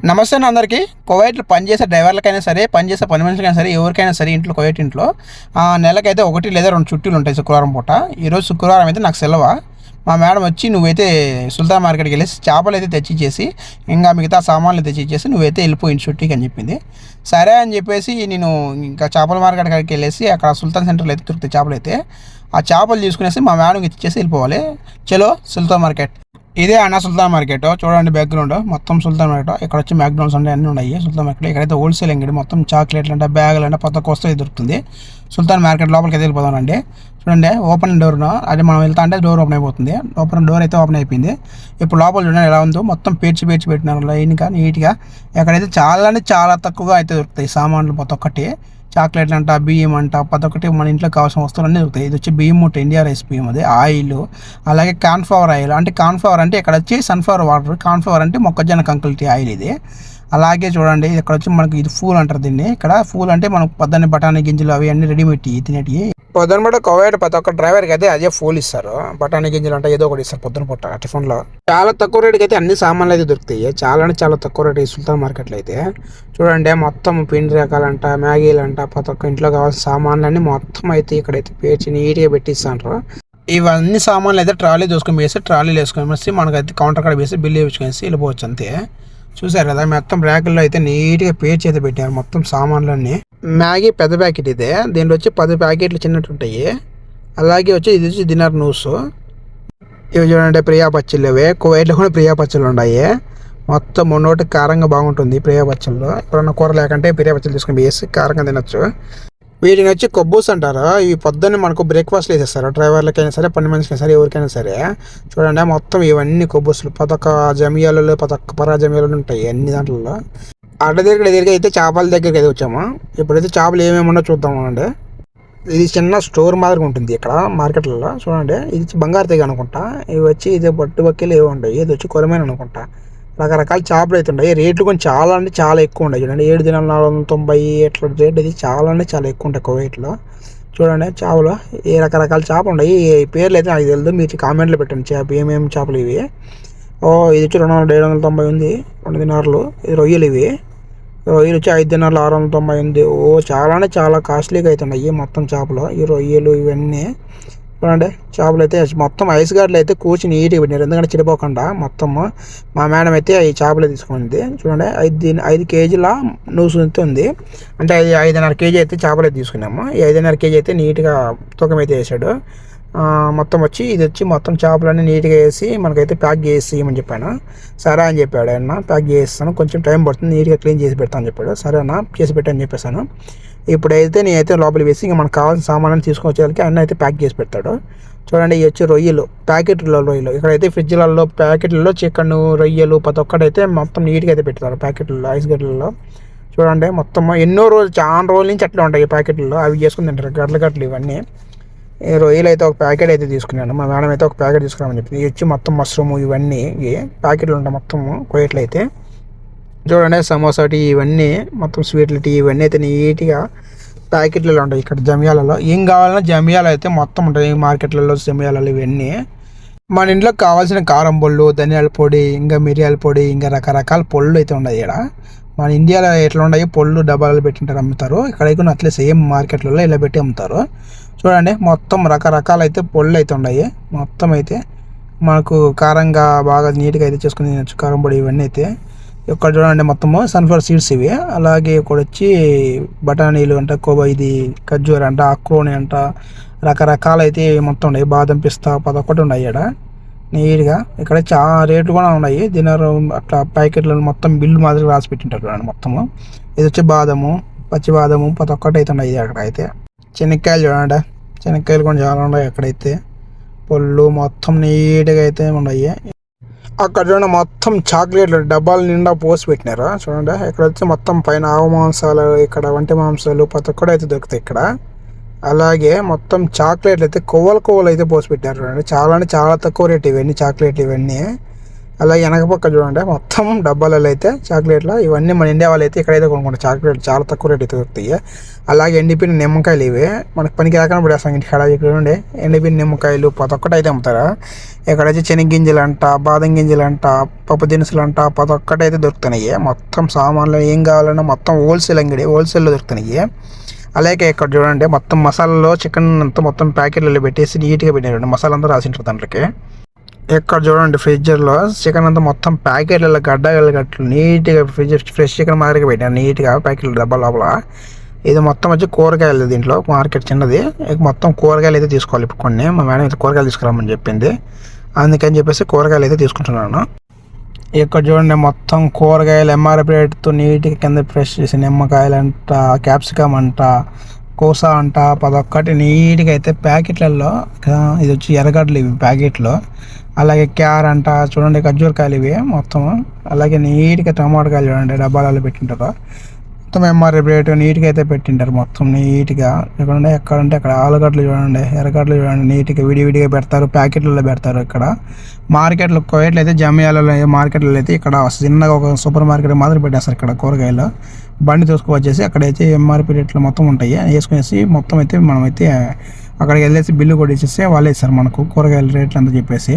నమస్తే అందరికీ. కువైట్లో పనిచేసే డ్రైవర్లకైనా సరే పనిచేసే పని మనుషులకైనా సరే ఎవరికైనా సరే ఇంట్లో కువైట్ ఇంట్లో ఆ, నెలకైతే ఒకటి లేదా రెండు చుట్టీలు ఉంటాయి శుక్రవారం పూట. ఈరోజు శుక్రవారం అయితే నాకు సెలవు. మా మేడం వచ్చి నువ్వైతే సుల్తాన్ మార్కెట్కి వెళ్ళేసి చేపలు అయితే తెచ్చిచ్చేసి ఇంకా మిగతా సామాన్లు తెచ్చిచ్చేసి నువ్వైతే వెళ్ళిపోయింది చుట్టీకి అని చెప్పింది. సరే అని చెప్పేసి నేను ఇంకా చేపల మార్కెట్ కాడికి వెళ్ళేసి అక్కడ సుల్తాన్ సెంటర్లో అయితే దొరుకుతాయి చేపలు అయితే ఆ చేపలు తీసుకునేసి మా మేడం ఇచ్చేసి వెళ్ళిపోవాలి. చలో సుల్తాన్ మార్కెట్. ఇదే అన్న సుల్తాన్ మార్కెట్. చూడండి బ్యాక్గ్రౌండ్ మొత్తం సుల్తాన్ మార్కెట్. ఇక్కడ వచ్చి మ్యాక్డోనల్స్ అంటే అన్నీ ఉన్నాయి. సుల్తాన్ మార్కెట్ ఇక్కడైతే హోల్సేల్ అంగడి మొత్తం చాక్లెట్లు అంటే బ్యాగులు అంటే కొత్త కొత్త దొరుకుతుంది. సుల్తాన్ మార్కెట్ లోపలికి అయితే వెళ్ళిపోదామండి. చూడండి ఓపెన్ డోర్ అది మనం వెళ్తా అంటే డోర్ ఓపెన్ అయిపోతుంది. ఓపెన్ డోర్ అయితే ఓపెన్ అయిపోయింది. ఇప్పుడు లోపల చూడండి ఎలా ఉందో. మొత్తం పేర్చి పేర్చి పెట్టినారు. లైన్గా నీట్గా. ఎక్కడైతే చాలా అంటే చాలా తక్కువగా అయితే దొరుకుతాయి సామాన్లు ప్రతి ఒక్కటి. చాక్లెట్లు అంట బియ్యం అంట ప్రతి ఒక్కటి మన ఇంట్లో కావాల్సిన వస్తువులన్నీ దొరుకుతాయి. ఇది వచ్చి బియ్యం ముట్ట ఇండియా రైస్ బియ్యం అది. ఆయిల్ అలాగే కాన్ఫ్లవర్ ఆయిల్. అంటే కాన్ఫ్లవర్ అంటే ఇక్కడ వచ్చి సన్ఫ్లవర్ వాటర్. కాన్ఫ్లవర్ అంటే మొక్కజొన్న కంకులటి ఆయిల్ ఇది. అలాగే చూడండి ఇక్కడ వచ్చి మనకి ఇది ఫూల్ అంటారు దీన్ని. ఇక్కడ ఫూల్ అంటే మనకు పొద్దున్న బఠానీ గింజలు అవి అన్ని రెడీమేడ్ తినేటివి పొద్దున పూట కోవేట్ ప్రతి ఒక్క డ్రైవర్కి అయితే అదే ఫూల్ ఇస్తారు. బఠానీ గింజలు అంటే ఏదో ఒకటి ఇస్తారు పొద్దున పూట టిఫిన్లో చాలా తక్కువ రేటుకి అయితే అన్ని సామాన్లు అయితే దొరుకుతాయి. చాలా అంటే చాలా తక్కువ రేటు సుల్తాన్ మార్కెట్లో అయితే. చూడండి మొత్తం పిండి రకాలంట మ్యాగీలంట ప్రతి ఒక్క ఇంట్లో కావాల్సిన సామాన్లన్నీ మొత్తం అయితే ఇక్కడైతే పేర్చి నీట్గా పెట్టిస్తారు ఇవన్నీ సామాన్లు అయితే ట్రాలీ దోసుకొని వేసి ట్రాలీలు వేసుకొని వేసి మనకైతే కౌంటర్ కాడ వేసి బిల్లు వేసుకొని వెళ్ళిపోవచ్చు అంతే. చూసారు కదా మొత్తం ర్యాకుల్లో అయితే నీట్గా పేర్చి అయితే పెట్టారు మొత్తం సామాన్లన్నీ. మ్యాగీ పెద్ద ప్యాకెట్ ఇదే. దీంట్లో వచ్చి పది ప్యాకెట్లు చిన్నట్టు ఉంటాయి. అలాగే వచ్చి ఇది వచ్చి డిన్నర్ నూస్ ఇవి చూడండి ప్రియా పచ్చళ్ళు ఇవి. కువైట్లో కూడా ప్రియా పచ్చళ్ళు ఉన్నాయి. మొత్తం మొన్నోటి కారంగా బాగుంటుంది ప్రియా పచ్చళ్ళు. ఎప్పుడన్నా కూర లేకంటే ప్రియా పచ్చళ్ళు తీసుకొని వేసి కారంగా తినొచ్చు. వీటిని వచ్చి కొబ్బూస్ అంటారు. ఇవి పొద్దున్న మనకు బ్రేక్ఫాస్ట్లు వేసేస్తారు డ్రైవర్లకైనా సరే పని మనిషికైనా సరే ఎవరికైనా సరే. చూడండి మొత్తం ఇవన్నీ కొబ్బూసులు. పదొక్క జమియాలలో పదొక్క పరా జమియాలలో ఉంటాయి అన్ని దాంట్లో అడ్డ దగ్గర దగ్గరికి అయితే చేపల దగ్గరికి అయితే వచ్చాము. ఇప్పుడైతే చేపలు ఏమేమి ఉన్నాయో చూద్దాం అండి ఇది చిన్న స్టోర్ మాదిరిగా ఉంటుంది ఇక్కడ మార్కెట్లలో. చూడండి ఇది వచ్చి బంగారు తెగ అనుకుంటా. ఇవి వచ్చి ఇది బట్టు బక్కలు ఏవి ఉంటాయి. ఇది వచ్చి కొరమైన అనుకుంటా. రకరకాల చేపలు అయితే ఉన్నాయి. రేట్లు కొంచెం చాలా అంటే చాలా ఎక్కువ ఉన్నాయి. చూడండి ఏడు దినాలు నాలుగు వందల తొంభై ఎట్లా రేట్ ఇది? చాలా అంటే చాలా ఎక్కువ ఉంటాయి కువైట్లో చూడండి చేపలు ఏ రకరకాల చేపలు ఉన్నాయి? ఈ పేర్లు అయితే నాకు తెలియదు మీరు కామెంట్లో పెట్టండి. చేప ఏమేమి చేపలు ఇవి? ఓ ఇది వచ్చి రెండు వందల ఏడు వందల తొంభై ఉంది. రెండు దినారులు. ఇది రొయ్యలు ఇవి. రొయ్యలు వచ్చి ఐదు దినాలు ఆరు వందల తొంభై ఉంది. ఓ చాలా అంటే చాలా కాస్ట్లీగా అవుతున్నాయి మొత్తం చేపలు. ఈ రొయ్యలు ఇవన్నీ. చూడండి చేపలు అయితే మొత్తం ఐస్ గార్డ్లు అయితే కూర్చి నీట్గా పెట్టినారు. ఎందుకంటే చెడిపోకుండా మొత్తం మా మేడం అయితే ఈ చేపలు తీసుకుంది చూడండి ఐదు ఐదు కేజీల నూసు ఉంది. అంటే ఐదు ఐదున్నర కేజీ అయితే చేపలు తీసుకున్నాము. ఈ ఐదున్నర కేజీ అయితే నీట్గా తూకం అయితే వేసాడు మొత్తం వచ్చి ఇది వచ్చి మొత్తం చేపలన్నీ నీట్గా వేసి మనకైతే ప్యాక్ చేసి ఇవ్వమని చెప్పాను. సరే అని చెప్పాడు ఆయన. ప్యాక్ చేస్తాను కొంచెం టైం పడుతుంది. నీట్గా క్లీన్ చేసి పెడతాను చెప్పాడు. సరే అన్న చేసి పెట్టని చెప్పేసాను ఇప్పుడైతే నేనైతే లోపలికి వేసి ఇంకా మనకు కావాల్సిన సామాన్లు తీసుకొని వచ్చేసరికి అన్న అయితే ప్యాక్ చేసి పెడతాడు. చూడండి ఇవి వచ్చి రొయ్యలు ప్యాకెట్లో రొయ్యలు. ఇక్కడైతే ఫ్రిడ్జ్లలో ప్యాకెట్లలో చికెన్ రొయ్యలు ప్రతి ఒక్కటైతే మొత్తం నీట్గా అయితే పెడతారు ప్యాకెట్లలో ఐస్ గడ్డలలో. చూడండి మొత్తం ఎన్నో రోజులు చాలా రోజుల నుంచి అట్లా ఉంటాయి ఈ ప్యాకెట్లో అవి చేసుకుని తింటారు గడ్డలు గడ్డలు ఇవన్నీ. ఈ రొయ్యలు అయితే ఒక ప్యాకెట్ అయితే తీసుకున్నాను. మా మేడం అయితే ఒక ప్యాకెట్ తీసుకురామని చెప్పింది. ఇవి వచ్చి మొత్తం మష్రూమ్ ఇవన్నీ ప్యాకెట్లు ఉంటాయి మొత్తం కొయ్యట్లు అయితే చూడండి సమోసా టీ ఇవన్నీ మొత్తం స్వీట్లు టీ ఇవన్నీ అయితే నీట్గా ప్యాకెట్లలో ఉంటాయి. ఇక్కడ జమియాలలో ఏం కావాలన్నా జమియాలు అయితే మొత్తం ఉంటాయి. మార్కెట్లలో జమియాలలో ఇవన్నీ. మన ఇంట్లో కావాల్సిన కారం పొళ్ళు ధనియాల పొడి ఇంకా మిరియాల పొడి ఇంకా రకరకాల పొళ్ళు అయితే ఉన్నాయి ఇక్కడ. మన ఇండియాలో ఎట్లా ఉన్నాయి? పొళ్ళు డబ్బాలు పెట్టింటారు అమ్ముతారు. ఇక్కడ అట్లే సేమ్ మార్కెట్లలో ఇలా పెట్టి అమ్ముతారు. చూడండి మొత్తం రకరకాల అయితే పొళ్ళు అయితే ఉన్నాయి. మొత్తం అయితే మనకు కారంగా బాగా నీట్గా అయితే చేసుకుని తినచ్చు. కారం పొడి ఇవన్నీ అయితే. ఇక్కడ చూడండి మొత్తము సన్ఫ్లవర్ సీడ్స్ ఇవి. అలాగే ఇక్కడ వచ్చి బఠానీలు అంట కోబా ఇది ఖర్జూర అంట అక్రోని అంట రకరకాల అయితే మొత్తం ఉన్నాయి. బాదం పిస్తా పదొకటి ఉన్నాయి ఇక్కడ నీట్గా ఇక్కడ చాలా రేట్లు కూడా ఉన్నాయి. దినరు అట్లా ప్యాకెట్లను మొత్తం బిల్లు మాదిరి రాసి పెట్టింటారు చూడండి మొత్తము. ఇది వచ్చి బాదము పచ్చి బాదము పదొక్కటి ఒక్కటి అయితే ఉన్నాయి అక్కడ అయితే. శనక్కాయలు చూడండి. శనక్కాయలు కూడా చాలా ఉన్నాయి అక్కడైతే. పళ్ళు మొత్తం నీట్గా అయితే ఉన్నాయి. అక్కడ చూడండి మొత్తం చాక్లెట్లు డబ్బాల నిండా పోసి పెట్టినారు. చూడండి ఇక్కడ వచ్చి మొత్తం పైన ఆవు మాంసాలు ఇక్కడ వంటి మాంసాలు ప్రతి ఒక్కటి అయితే దొరుకుతాయి ఇక్కడ. అలాగే మొత్తం చాక్లెట్లు అయితే కొవ్వలు కొవ్వలు అయితే పోసి పెట్టారు చూడండి. చాలా అంటే చాలా తక్కువ రేట్ ఇవన్నీ చాక్లెట్లు ఇవన్నీ. అలాగే వెనక పక్క చూడండి. మొత్తం డబ్బాలలో అయితే చాక్లెట్లు ఇవన్నీ మన ఇండియా వాళ్ళు అయితే ఇక్కడైతే కొనుక్కుంటారు. చాక్లెట్ చాలా తక్కువ రేట్ అయితే దొరుకుతాయి. అలాగే ఎండిపోయిన నిమ్మకాయలు ఇవి. మనకి పనికి రాకుండా పడేస్తాం. ఇంటికి ఇక్కడ ఇక్కడ ఉండే ఎండిపోయిన నిమ్మకాయలు ప్రతి ఒక్కటి అయితే అమ్ముతారు. ఇక్కడైతే వచ్చి అంట బాదం గింజలు అంట పప్పు దినుసులు అంట ప్రతి ఒక్కటి అయితే దొరుకుతున్నాయి. మొత్తం సామాన్లు ఏం కావాలన్నా మొత్తం హోల్సేల్ అంగడి హోల్సేల్లో దొరుకుతున్నాయి. అలాగే ఇక్కడ చూడండి మొత్తం మసాలాలో చికెన్ అంతా మొత్తం ప్యాకెట్లలో పెట్టేసి నీట్గా పెట్టారు మసాలా అంతా రాసింటారు దాంట్లోకి. ఇక్కడ చూడండి ఫ్రిడ్జర్లో చికెన్ అంతా మొత్తం ప్యాకెట్లలో గడ్డగలు గట్లు నీట్గా ఫ్రిడ్జ్ ఫ్రెష్ చికెన్ మాదిరిగా పెట్టాను నీట్గా ప్యాకెట్లు డబ్బా లోపల. ఇది మొత్తం వచ్చి కూరగాయలు దీంట్లో మార్కెట్ చిన్నది. మొత్తం కూరగాయలు అయితే తీసుకోవాలి ఇప్పుడు కొన్ని. మా మేడం అయితే కూరగాయలు తీసుకురామని చెప్పింది. అందుకని చెప్పేసి కూరగాయలు అయితే తీసుకుంటున్నాను. ఇక్కడ చూడండి మొత్తం కూరగాయలు ఎంఆర్పి రేట్తో నీట్గా కింద ఫ్రెష్ చేసి నిమ్మకాయలు అంట క్యాప్సికమ్ అంట కోస అంట పదొక్కటి నీట్గా అయితే ప్యాకెట్లలో ఇది వచ్చి ఎర్రగడ్డలు ఇవి ప్యాకెట్లో. అలాగే క్యార్ అంట చూడండి ఖర్జూరకాయలు ఇవి మొత్తం అలాగే నీట్గా టమాటకాయలు చూడండి డబ్బాలలో పెట్టింటారు. మొత్తం ఎంఆర్ఎఫ్ రేటు నీట్గా అయితే పెట్టింటారు మొత్తం నీట్గా. ఎక్కడంటే ఎక్కడంటే అక్కడ ఆలుగడ్డలు చూడండి ఎర్రగడ్డలు చూడండి నీట్గా విడివిడిగా పెడతారు ప్యాకెట్లలో పెడతారు ఇక్కడ. మార్కెట్లో కోయట్లు అయితే జమియాలలో మార్కెట్లో అయితే ఇక్కడ చిన్నగా ఒక సూపర్ మార్కెట్ మాదిరి పెట్టేస్తారు ఇక్కడ కూరగాయలు. బండి తీసుకువచ్చేసి అక్కడైతే ఎంఆర్పి రేట్లు మొత్తం ఉంటాయి. వేసుకునేసి మొత్తం అయితే మనమైతే అక్కడికి వెళ్ళేసి బిల్లు కూడా ఇచ్చేసి వాళ్ళే ఇస్తారు మనకు కూరగాయల రేట్లు అంతా చెప్పేసి.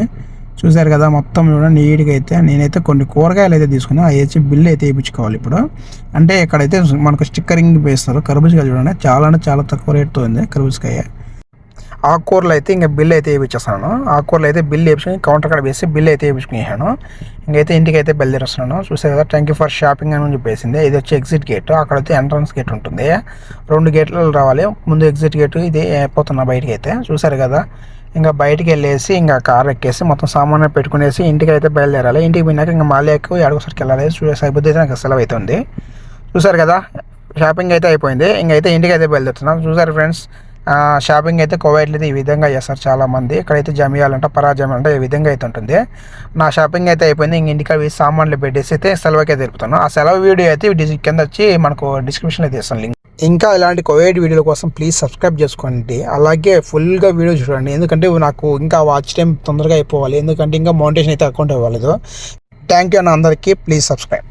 చూసారు కదా మొత్తం చూడండి నీట్గా అయితే నేనైతే కొన్ని కూరగాయలు అయితే తీసుకున్నా అవి వచ్చి బిల్లు అయితే వేయించుకోవాలి ఇప్పుడు. అంటే ఇక్కడైతే మనకు స్టిక్కరింగ్ వేస్తారు కర్బూజకాయ చూడండి చాలా అంటే చాలా తక్కువ రేట్తో ఉంది కర్బూజకాయ. ఆకుకూరలు అయితే ఇంకా బిల్ అయితే వేయించేస్తాను. ఆకుకూరలు అయితే బిల్ వేయించుకుని కౌంటర్ కాడ వేసి బిల్ అయితే వేయించుకునేసాను. ఇంకైతే ఇంటికి అయితే బయలుదేరుస్తున్నాను. చూసారు కదా థ్యాంక్ యూ ఫర్ షాపింగ్ అని చెప్పేసింది ఇది వచ్చి ఎగ్జిట్ గేట్ అక్కడైతే ఎంట్రన్స్ గేట్ ఉంటుంది. రెండు గేట్లు రావాలి ముందు ఎగ్జిట్ గేట్ ఇది అయిపోతున్నా బయటకి అయితే. చూసారు కదా ఇంకా బయటికి వెళ్ళేసి ఇంకా కార్ ఎక్కేసి మొత్తం సామాన్ పెట్టుకునేసి ఇంటికి అయితే బయలుదేరాలి. ఇంటికి పోయినాక ఇంకా మళ్ళీ ఎక్కువ ఏడకోసరికి వెళ్ళాలి. చూసి అయిపోతే నాకు సెలవు అవుతుంది చూసారు కదా షాపింగ్ అయితే అయిపోయింది. ఇంకైతే ఇంటికి అయితే బయలుదేరుతున్నాం. చూసారు ఫ్రెండ్స్ షాపింగ్ అయితే కోవైట్లో ఈ విధంగా చేస్తారు చాలామంది. ఇక్కడైతే జమియాలంట పరాజమియాలంట ఈ విధంగా అయితే ఉంటుంది. నా షాపింగ్ అయితే అయిపోయింది. ఇంక ఇంటికి అవి సామాన్లు పెట్టేసి అయితే సెలవుకి అయితే తెలుపుతాను ఆ సెలవు వీడియో అయితే కింద వచ్చి మనకు డిస్క్రిప్షన్లో అయితే ఇస్తాను లింక్. ఇంకా ఇలాంటి కోవిడ్ వీడియోల కోసం ప్లీజ్ సబ్స్క్రైబ్ చేసుకోండి. అలాగే ఫుల్గా వీడియో చూడండి. ఎందుకంటే నాకు ఇంకా వాచ్ టైం తొందరగా అయిపోవాలి. ఎందుకంటే ఇంకా మౌంటేషన్ అయితే అకౌంట్ అవ్వలేదు. థ్యాంక్ యూ అన్న అందరికీ. Please subscribe